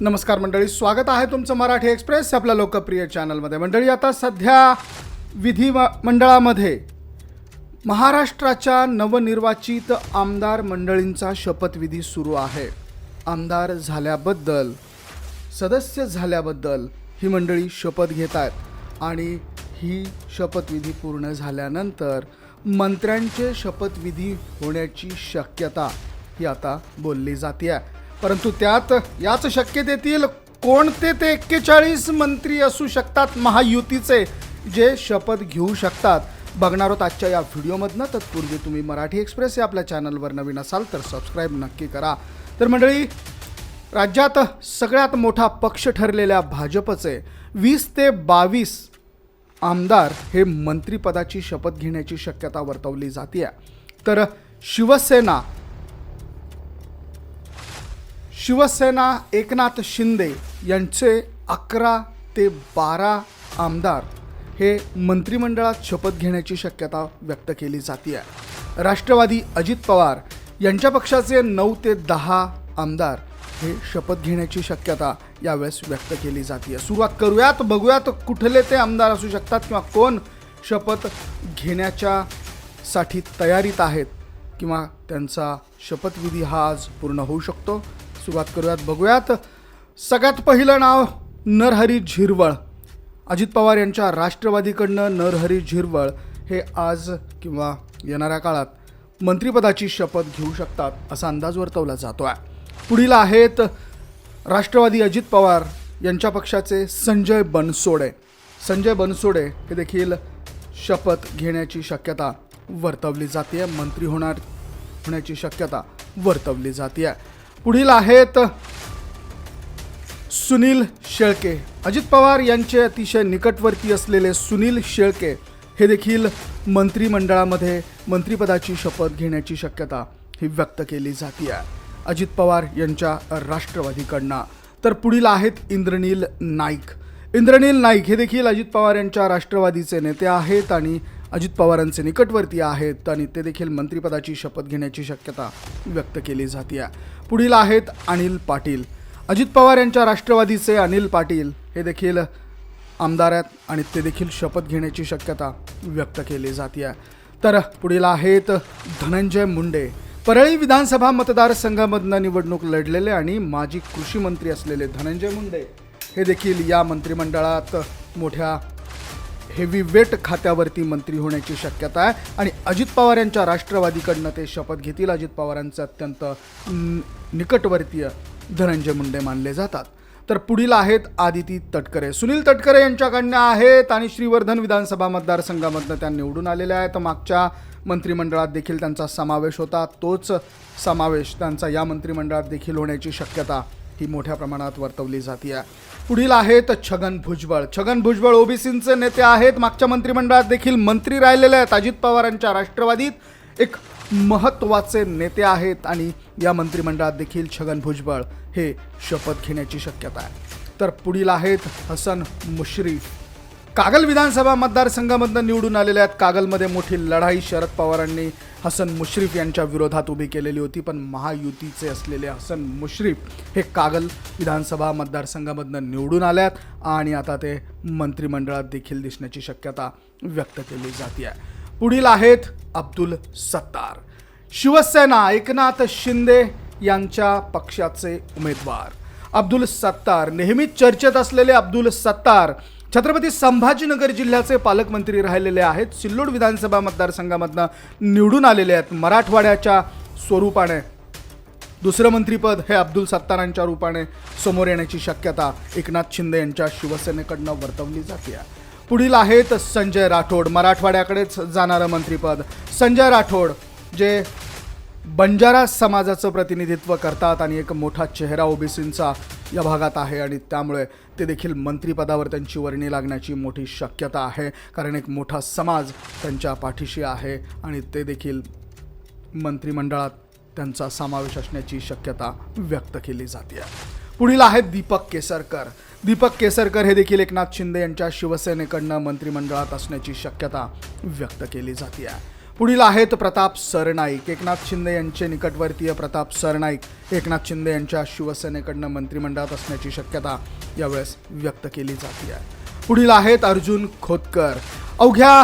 नमस्कार मंडळी स्वागत आहे तुमचं मराठी एक्सप्रेस आपल्या लोकप्रिय चॅनलमध्ये. मंडळी आता सध्या विधी मंडळामध्ये महाराष्ट्राच्या नवनिर्वाचित आमदार मंडळींचा शपथविधी सुरू आहे. आमदार झाल्याबद्दल सदस्य झाल्याबद्दल ही मंडळी शपथ घेत आहेत आणि ही शपथविधी पूर्ण झाल्यानंतर मंत्र्यांचे शपथविधी होण्याची शक्यता ही आता बोलली जाते आहे परंतु त्यात याच शक्यतेतील कोणते ते एक्केचाळीस मंत्री असू शकतात महायुतीचे जे शपथ घेऊ शकतात? बघणार आहोत आजच्या या व्हिडिओमधनं. तत्पूर्वी तुम्ही मराठी एक्सप्रेस या आपल्या चॅनलवर नवीन असाल तर सबस्क्राईब नक्की करा. तर मंडळी राज्यात सगळ्यात मोठा पक्ष ठरलेल्या भाजपचे वीस ते बावीस आमदार हे मंत्रिपदाची शपथ घेण्याची शक्यता वर्तवली जाते तर शिवसेना शिवसेना एकनाथ शिंदे यांचे अकरा ते बारा आमदार हे मंत्रिमंडळात शपथ घेण्याची शक्यता व्यक्त केली जाते राष्ट्रवादी अजित पवार यांच्या पक्षाचे नऊ ते दहा आमदार हे शपथ घेण्याची शक्यता यावेळेस व्यक्त केली जाते सुरुवात करूयात बघूयात कुठले ते आमदार असू शकतात किंवा कोण शपथ घेण्याच्या साठी तयारीत आहेत किंवा त्यांचा शपथविधी हा आज पूर्ण होऊ शकतो. सुरुवात करूयात. बघूयात. सगळ्यात पहिलं नाव नरहरी झिरवळ. अजित पवार यांच्या राष्ट्रवादीकडनं नरहरी झिरवळ हे आज किंवा येणाऱ्या काळात मंत्रिपदाची शपथ घेऊ शकतात असा अंदाज वर्तवला जातो आहे पुढील आहेत राष्ट्रवादी अजित पवार यांच्या पक्षाचे संजय बनसोडे. संजय बनसोडे हे देखील शपथ घेण्याची शक्यता वर्तवली जाते मंत्री होणार होण्याची शक्यता वर्तवली जाते पुढील आहेत सुनील शेळके. अजित पवार यांचे अतिशय निकटवर्ती असलेले सुनील शेळके हे देखील मंत्रिमंडळामध्ये मंत्रिपदाची शपथ घेण्याची शक्यता ही व्यक्त केली जाते अजित पवार यांच्या राष्ट्रवादीकडनं. तर पुढील आहेत इंद्रनील नाईक. इंद्रनील नाईक हे देखील अजित पवार यांच्या राष्ट्रवादीचे नेते आहेत आणि अजित पवारांचे निकटवर्ती आहेत आणि ते देखील मंत्रिपदाची शपथ घेण्याची शक्यता व्यक्त केली जाते पुढील आहेत अनिल पाटील. अजित पवार यांच्या राष्ट्रवादीचे अनिल पाटील हे देखील आमदार आहेत आणि ते देखील शपथ घेण्याची शक्यता व्यक्त केली जाते तर पुढील आहेत धनंजय मुंडे. परळी विधानसभा मतदारसंघामधनं निवडणूक लढलेले आणि माजी कृषी मंत्री असलेले धनंजय मुंडे हे देखील या मंत्रिमंडळात मोठ्या हेवी वेट खात्यावरती मंत्री होण्याची शक्यता आहे. आणि अजित पवार यांच्या राष्ट्रवादीकडनं ते शपथ घेतील. अजित पवारांचे अत्यंत निकटवर्तीय धनंजय मुंडे मानले जातात. तर पुढील आहेत आदिती तटकरे. सुनील तटकरे यांच्याकडनं आहेत आणि श्रीवर्धन विधानसभा मतदारसंघामधनं त्या निवडून आलेल्या आहेत. मागच्या मंत्रिमंडळात देखील त्यांचा समावेश होता. तोच समावेश त्यांचा या मंत्रिमंडळात देखील होण्याची शक्यता ही मोठ्या प्रमाणात वर्तवली जाते पुढील आहेत छगन भुजबळ. छगन भुजबळ ओबीसींचे नेते आहेत. मागच्या मंत्रिमंडळात देखील मंत्री राहिलेले आहेत. अजित पवारांच्या राष्ट्रवादीत एक महत्त्वाचे नेते आहेत आणि या मंत्रिमंडळात देखील छगन भुजबळ हे शपथ घेण्याची शक्यता आहे. तर पुढील आहेत हसन मुश्रीफ. कागल विधानसभा मतदारसंघामधनं निवडून आलेल्या आहेत. कागलमध्ये मोठी लढाई शरद पवारांनी हसन मुश्रीफ यांच्या विरोधात उभी केलेली होती पण महायुतीचे असलेले हसन मुश्रीफ हे कागल विधानसभा मतदारसंघामधनं निवडून आल्यात आणि आता ते मंत्रिमंडळात देखील दिसण्याची शक्यता व्यक्त केली जाते आहे पुढील आहेत अब्दुल सत्तार. शिवसेना एकनाथ शिंदे यांच्या पक्षाचे उमेदवार. अब्दुल सत्तार नेहमीच चर्चेत असलेले अब्दुल सत्तार छत्रपती संभाजीनगर जिल्ह्याचे पालकमंत्री राहिलेले आहेत. सिल्लोड विधानसभा मतदारसंघामधनं निवडून आलेले आहेत मराठवाड्याच्या स्वरूपाने. दुसरं मंत्रीपद हे अब्दुल सत्तारांच्या रूपाने समोर येण्याची शक्यता एकनाथ शिंदे यांच्या शिवसेनेकडनं वर्तवली जाते. पुढील आहेत संजय राठोड. मराठवाड्याकडेच जाणारं मंत्रीपद संजय राठोड जे बंजारा समाजाचं प्रतिनिधित्व करतात आणि एक मोठा चेहरा ओबीसींचा या भागात आहे आणि त्यामुळे ते देखील मंत्रिपदावर त्यांची वर्णी लागण्याची मोठी शक्यता आहे. कारण एक मोठा समाज त्यांच्या पाठीशी आहे आणि ते देखील मंत्रिमंडळात त्यांचा समावेश असण्याची शक्यता व्यक्त केली जाते. पुढील आहेत दीपक केसरकर. दीपक केसरकर हे देखील एकनाथ शिंदे यांच्या शिवसेनेकडनं मंत्रिमंडळात असण्याची शक्यता व्यक्त केली जाते. आहे पुढील आहेत प्रताप सरनाईक. एकनाथ शिंदे यांचे निकटवर्तीय प्रताप सरनाईक. एकनाथ शिंदे यांच्या शिवसेनेकडनं मंत्रिमंडळात असण्याची शक्यता यावेळेस व्यक्त केली जाते. आहे पुढील आहेत अर्जुन खोतकर. अवघ्या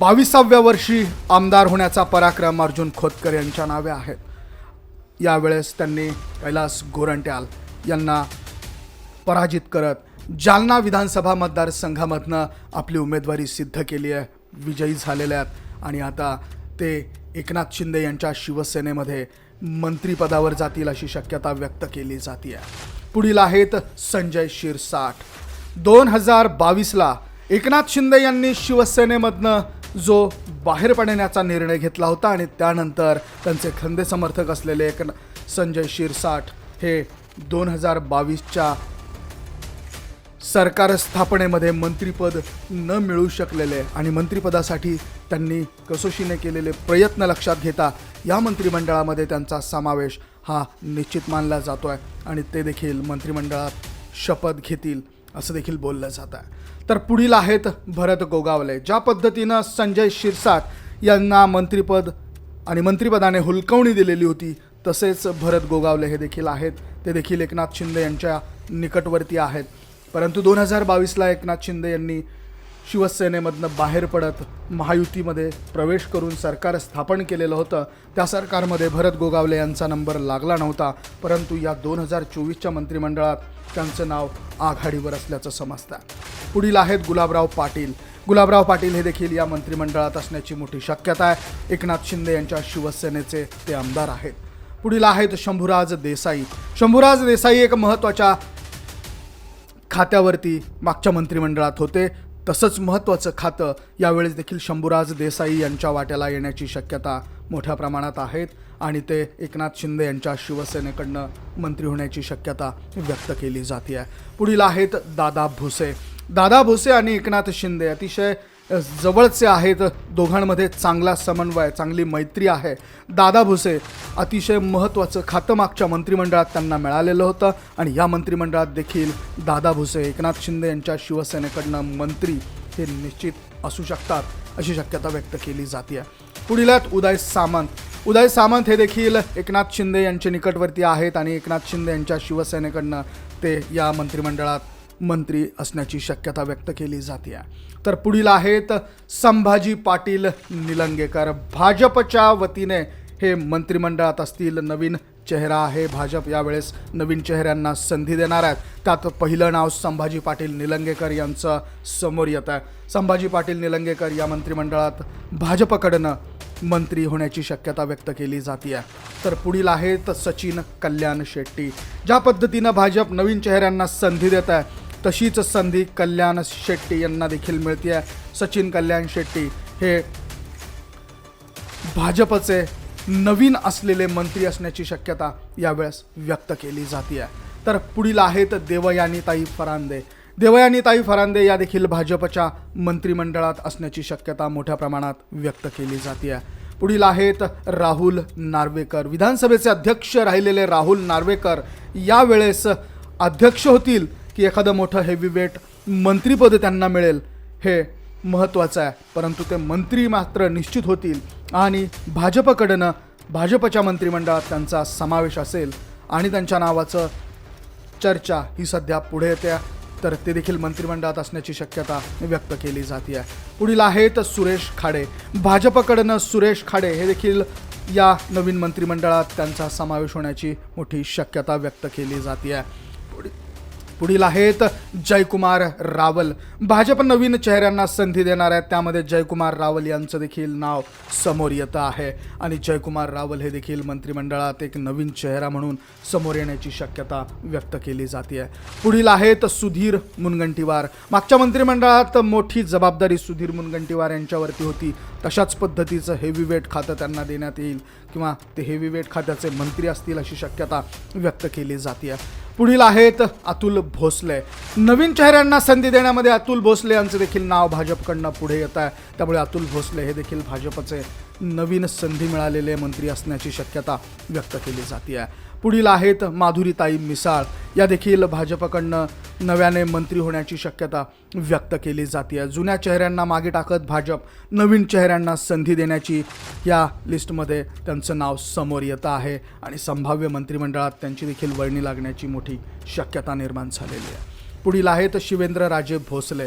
बावीसाव्या वर्षी आमदार होण्याचा पराक्रम अर्जुन खोतकर यांच्या नावे आहेत. यावेळेस त्यांनी कैलास गोरंट्याल यांना पराजित करत जालना विधानसभा मतदारसंघामधनं आपली उमेदवारी सिद्ध केली आहे. विजयी झालेल्या आहेत. आणि आता ते एकनाथ शिंदे यांच्या शिवसेनेमध्ये मंत्रिपदावर जातील अशी शक्यता व्यक्त केली जाते आहे पुढील आहेत संजय शिरसाट. दोन हजार बावीसला एकनाथ शिंदे यांनी शिवसेनेमधनं जो बाहेर पडण्याचा निर्णय घेतला होता आणि त्यानंतर त्यांचे खंदे समर्थक असलेले एक संजय शिरसाट हे दोन हजार बावीसच्या सरकार स्थापनेमध्ये मंत्रिपद न मिळू शकलेले आणि मंत्रिपदासाठी त्यांनी कसोशीने केलेले प्रयत्न लक्षात घेता या मंत्रिमंडळामध्ये त्यांचा समावेश हा निश्चित मानला जातो आहे आणि ते देखील मंत्रिमंडळात शपथ घेतील असं देखील बोललं जात आहे. तर पुढील आहेत भरत गोगावले ज्या पद्धतीनं संजय शिरसाट यांना मंत्रिपद आणि मंत्रिपदाने हुलकवणी दिलेली होती तसेच भरत गोगावले हे देखील आहेत. ते देखील एकनाथ शिंदे यांच्या निकटवर्ती आहेत. परंतु दोन हजार बावीसला एकनाथ शिंदे यांनी शिवसेनेमधनं बाहेर पडत महायुतीमध्ये प्रवेश करून सरकार स्थापन केलेलं होतं. त्या सरकारमध्ये भरत गोगावले यांचा नंबर लागला नव्हता परंतु या दोन हजार चोवीसच्या मंत्रिमंडळात त्यांचं नाव आघाडीवर असल्याचं समजतं. पुढील आहेत गुलाबराव पाटील. गुलाबराव पाटील हे देखील या मंत्रिमंडळात असण्याची मोठी शक्यता आहे. एकनाथ शिंदे यांच्या शिवसेनेचे ते आमदार आहेत. पुढील आहेत शंभूराज देसाई. शंभूराज देसाई एक महत्त्वाच्या खात्यावरती मागच्या मंत्रिमंडळात होते. तसंच महत्त्वाचं खातं यावेळेस देखील शंभूराज देसाई यांच्या वाट्याला येण्याची शक्यता मोठ्या प्रमाणात आहेत आणि ते एकनाथ शिंदे यांच्या शिवसेनेकडनं मंत्री होण्याची शक्यता व्यक्त केली जाते आहे पुढील आहेत दादा भुसे. दादा भुसे आणि एकनाथ शिंदे अतिशय जवळचे आहेत दोघांमध्ये चांगला समन्वय चांगली मैत्री आहे. दादा भुसे अतिशय महत्त्वाचं खातं मागच्या मंत्रिमंडळात त्यांना मिळालेलं होतं आणि या मंत्रिमंडळात देखील दादा भुसे एकनाथ शिंदे यांच्या शिवसेनेकडनं मंत्री हे निश्चित असू शकतात अशी शक्यता व्यक्त केली जाते पुढील आहेत उदय सामंत. उदय सामंत हे देखील एकनाथ शिंदे यांचे निकटवर्ती आहेत आणि एकनाथ शिंदे यांच्या शिवसेनेकडनं ते या मंत्रिमंडळात मंत्री असण्याची शक्यता व्यक्त केली जाते तर पुढील आहेत संभाजी पाटील निलंगेकर. भाजपच्या वतीने हे मंत्रिमंडळात असतील नवीन चेहरा आहे भाजप. यावेळेस नवीन चेहऱ्यांना संधी देणार आहेत. त्यात पहिलं नाव संभाजी पाटील निलंगेकर यांचं समोर येत आहे. संभाजी पाटील निलंगेकर या मंत्रिमंडळात भाजपकडनं मंत्री होण्याची शक्यता व्यक्त केली जाते आहे तर पुढील आहेत सचिन कल्याण शेट्टी. ज्या पद्धतीनं भाजप नवीन चेहऱ्यांना संधी देत आहे तशीच संधी कल्याण शेट्टी यांना देखील मिळते आहे सचिन कल्याण शेट्टी हे भाजपचे नवीन असलेले मंत्री असण्याची शक्यता यावेळेस व्यक्त केली जाते आहे तर पुढील आहेत देवयानीताई फरांदे. देवयानीताई फरांदे या देखील भाजपच्या मंत्रिमंडळात असण्याची शक्यता मोठ्या प्रमाणात व्यक्त केली जाते आहे पुढील आहेत राहुल नार्वेकर. विधानसभेचे अध्यक्ष राहिलेले राहुल नार्वेकर यावेळेस अध्यक्ष होतील. की एखादं मोठं हेवीवेट मंत्रीपद त्यांना मिळेल हे महत्त्वाचं आहे. परंतु ते मंत्री मात्र निश्चित होतील आणि भाजपकडनं भाजपच्या मंत्रिमंडळात त्यांचा समावेश असेल आणि त्यांच्या नावाचं चर्चा ही सध्या पुढे येते तर ते देखील मंत्रिमंडळात असण्याची शक्यता व्यक्त केली जाते आहे पुढील आहेत सुरेश खाडे. भाजपकडनं सुरेश खाडे हे देखील या नवीन मंत्रिमंडळात त्यांचा समावेश होण्याची मोठी शक्यता व्यक्त केली जाते आहे पुढील आहेत जयकुमार रावल. भाजप नवीन चेहऱ्यांना संधी देणार आहेत. त्यामध्ये जयकुमार रावल यांचं देखील नाव समोर येतं आहे. आणि जयकुमार रावल हे देखील मंत्रिमंडळात एक नवीन चेहरा म्हणून समोर येण्याची शक्यता व्यक्त केली जाते आहे पुढील आहेत सुधीर मुनगंटीवार. मागच्या मंत्रिमंडळात मोठी जबाबदारी सुधीर मुनगंटीवार यांच्यावरती होती. तशाच पद्धतीचं हेवीवेट खातं त्यांना देण्यात येईल किंवा ते हेवीवेट खात्याचे मंत्री असतील अशी शक्यता व्यक्त केली जाते आहे पुढील आहेत अतुल भोसले. नवीन चेहऱ्यांना संधी देण्यामध्ये अतुल भोसले यांचं देखील नाव भाजपकडनं पुढे येत आहे. त्यामुळे अतुल भोसले हे देखील भाजपचे नवीन संधी मिळालेले मंत्री असण्याची शक्यता व्यक्त केली जाते आहे. पुढील आहेत माधुरीताई मिसाळ. या देखील भाजपकडनं नव्याने मंत्री होण्याची शक्यता व्यक्त केली जाते जुन्या चेहऱ्यांना मागे टाकत भाजप नवीन चेहऱ्यांना संधी देण्याची या लिस्टमध्ये त्यांचं नाव समोर येतं आहे आणि संभाव्य मंत्रिमंडळात त्यांची देखील वर्णी लागण्याची मोठी शक्यता निर्माण झालेली आहे. पुढील आहेत शिवेंद्र राजे भोसले.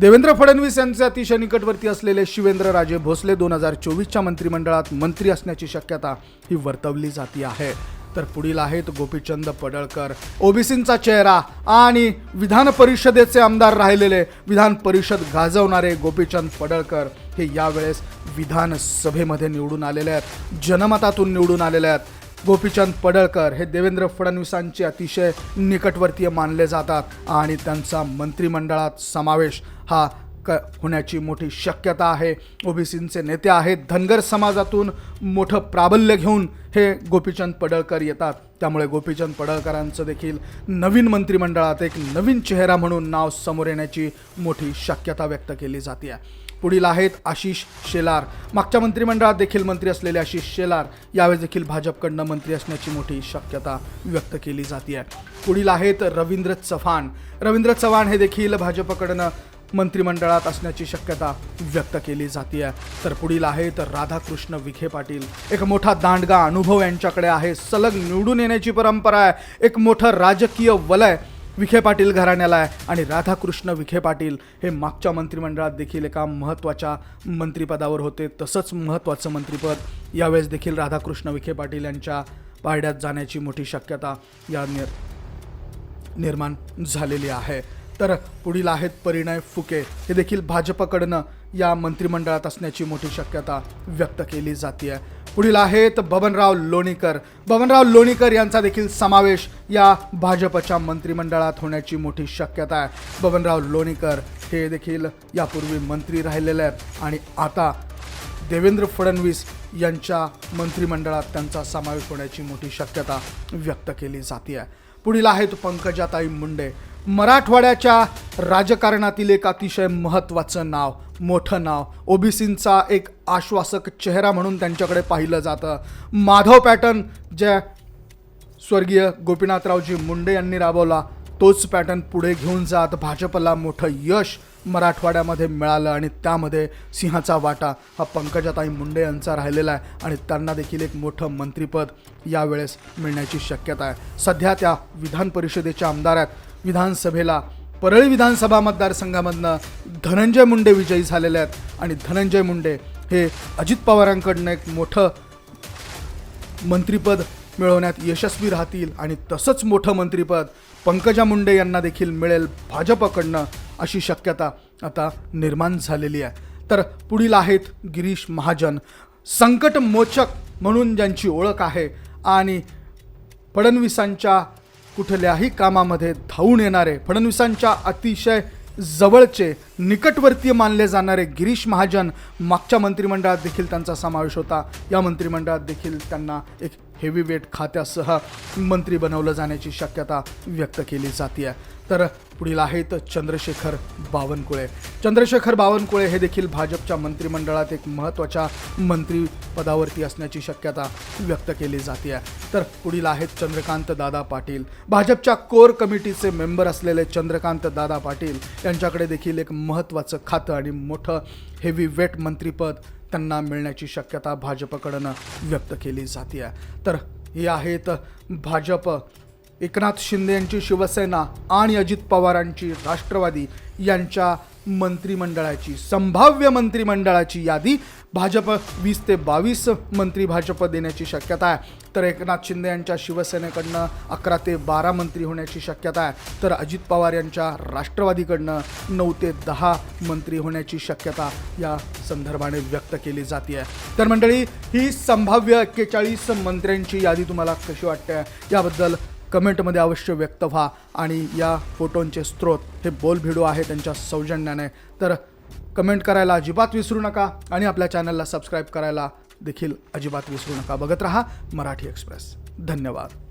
देवेंद्र फडणवीस यांचे अतिशय निकटवर्ती असलेले शिवेंद्र राजे भोसले दोन हजार चोवीसच्या मंत्रिमंडळात मंत्री असण्याची शक्यता ही वर्तवली जाती आहे. तर पुढील आहेत गोपीचंद पडळकर. ओबीसींचा चेहरा आणि विधान परिषदेचे आमदार राहिलेले विधान परिषद गाजवणारे गोपीचंद पडळकर हे यावेळेस विधानसभेमध्ये निवडून आलेले आहेत. जनमतातून निवडून आलेले आहेत. गोपीचंद पडळकर हे देवेंद्र फडणवीसांचे अतिशय निकटवर्तीय मानले जातात आणि त्यांचा मंत्रिमंडळात समावेश हा क होण्याची मोठी शक्यता आहे. ओबीसींचे नेते आहेत. धनगर समाजातून मोठं प्राबल्य घेऊन हे गोपीचंद पडळकर येतात. त्यामुळे गोपीचंद पडळकरांचं देखील नवीन मंत्रिमंडळात एक नवीन चेहरा म्हणून नाव समोर येण्याची मोठी शक्यता व्यक्त केली जाते आहे पुढील आहेत आशिष शेलार. मागच्या मंत्रिमंडळात देखील मंत्री असलेले आशिष शेलार यावेळेस देखील भाजपकडनं मंत्री असण्याची मोठी शक्यता व्यक्त केली जाते आहे पुढील आहेत रवींद्र चव्हाण. रवींद्र चव्हाण हे देखील भाजपकडनं मंत्रिमंडळात असण्याची शक्यता व्यक्त केली जाते तर पुढील आहेत राधाकृष्ण विखे पाटील. एक मोठा दांडगा अनुभव यांच्याकडे आहे. सलग निवडून येण्याची परंपरा आहे. एक मोठं राजकीय वलय विखे पाटील घराण्याला आहे. आणि राधाकृष्ण विखे पाटील हे मागच्या मंत्रिमंडळात देखील एका महत्त्वाच्या मंत्रिपदावर होते. तसंच महत्त्वाचं मंत्रिपद यावेळेस देखील राधाकृष्ण विखे पाटील यांच्या पारड्यात जाण्याची मोठी शक्यता या निर्माण झालेली आहे. तर पुढील आहेत परिणय फुके. हे देखील भाजपकडनं या मंत्रिमंडळात असण्याची मोठी शक्यता व्यक्त केली जाते पुढील आहेत बबनराव लोणीकर. बबनराव लोणीकर यांचा देखील समावेश या भाजपच्या मंत्रिमंडळात होण्याची मोठी शक्यता आहे. बबनराव लोणीकर हे देखील यापूर्वी मंत्री राहिलेले आहेत आणि आता देवेंद्र फडणवीस यांच्या मंत्रिमंडळात त्यांचा समावेश होण्याची मोठी शक्यता व्यक्त केली जाते पुढील आहेत पंकजाताई मुंडे. मराठवाड्याच्या राजकारणातील एक अतिशय महत्त्वाचं नाव मोठं नाव ओबीसींचा एक आश्वासक चेहरा म्हणून त्यांच्याकडे पाहिलं जातं. माधव पॅटर्न ज्या स्वर्गीय गोपीनाथरावजी मुंडे यांनी राबवला तोच पॅटर्न पुढे घेऊन जात भाजपला मोठं यश मराठवाड्यामध्ये मिळालं आणि त्यामध्ये सिंहाचा वाटा हा पंकजाताई मुंडे यांचा राहिलेला आहे आणि त्यांना देखील एक मोठं मंत्रिपद यावेळेस मिळण्याची शक्यता आहे. सध्या त्या विधान परिषदेच्या आमदार आहेत. विधानसभेला परळी विधानसभा मतदारसंघामधनं धनंजय मुंडे विजयी झालेले आहेत. आणि धनंजय मुंडे हे अजित पवारांकडनं एक मोठं मंत्रिपद मिळवण्यात यशस्वी राहतील आणि तसंच मोठं मंत्रिपद पंकजा मुंडे यांना देखील मिळेल भाजपकडनं अशी शक्यता आता निर्माण झालेली आहे. तर पुढील आहेत गिरीश महाजन. संकटमोचक म्हणून ज्यांची ओळख आहे आणि फडणवीसांच्या कुठल्याही कामामध्ये धावून येणारे फडणवीसांच्या अतिशय जवळचे निकटवर्तीय मानले जाणारे गिरीश महाजन मागच्या मंत्रिमंडळात देखील त्यांचा समावेश होता. या मंत्रिमंडळात देखील त्यांना एक हेवीवेट खात्यासह मंत्री बनवलं जाण्याची शक्यता व्यक्त केली जाते तर पुढील आहेत चंद्रशेखर बावनकुळे. चंद्रशेखर बावनकुळे हे देखील भाजपच्या मंत्रिमंडळात एक महत्त्वाच्या मंत्रीपदावरती असण्याची शक्यता व्यक्त केली जाते तर पुढील आहेत चंद्रकांत दादा पाटील. भाजपच्या कोर कमिटीचे मेंबर असलेले चंद्रकांत दादा पाटील यांच्याकडे देखील एक महत्त्वाचं खातं आणि मोठं हेवी वेट मंत्रीपद त्यांना मिळण्याची शक्यता भाजपकडनं व्यक्त केली जाते तर हे आहेत भाजप एकनाथ शिंदे यांची शिवसेना आणि अजित पवारांची राष्ट्रवादी यांच्या मंत्रिमंडळाची संभाव्य मंत्रिमंडळाची यादी भाजप वीस ते बावीस मंत्री भाजप देण्याची शक्यता आहे. तर एकनाथ शिंदे यांच्या शिवसेनेकडनं अकरा ते बारा मंत्री होण्याची शक्यता आहे. तर अजित पवार यांच्या राष्ट्रवादीकडनं नऊ ते दहा मंत्री होण्याची शक्यता या संदर्भाने व्यक्त केली जाते आहे तर मंडळी ही संभाव्य एक्केचाळीस मंत्र्यांची यादी तुम्हाला कशी वाटते? याबद्दल कमेंटमध्ये अवश्य व्यक्त व्हा आणि या फोटोंचे स्रोत हे बोलभिडो आहे त्यांच्या सौजन्याने. तर कमेंट करायला अजिबात विसरू नका आणि आपल्या चॅनलला सबस्क्राईब करायला देखील अजिबात विसरू नका. बघत रहा मराठी एक्सप्रेस. धन्यवाद.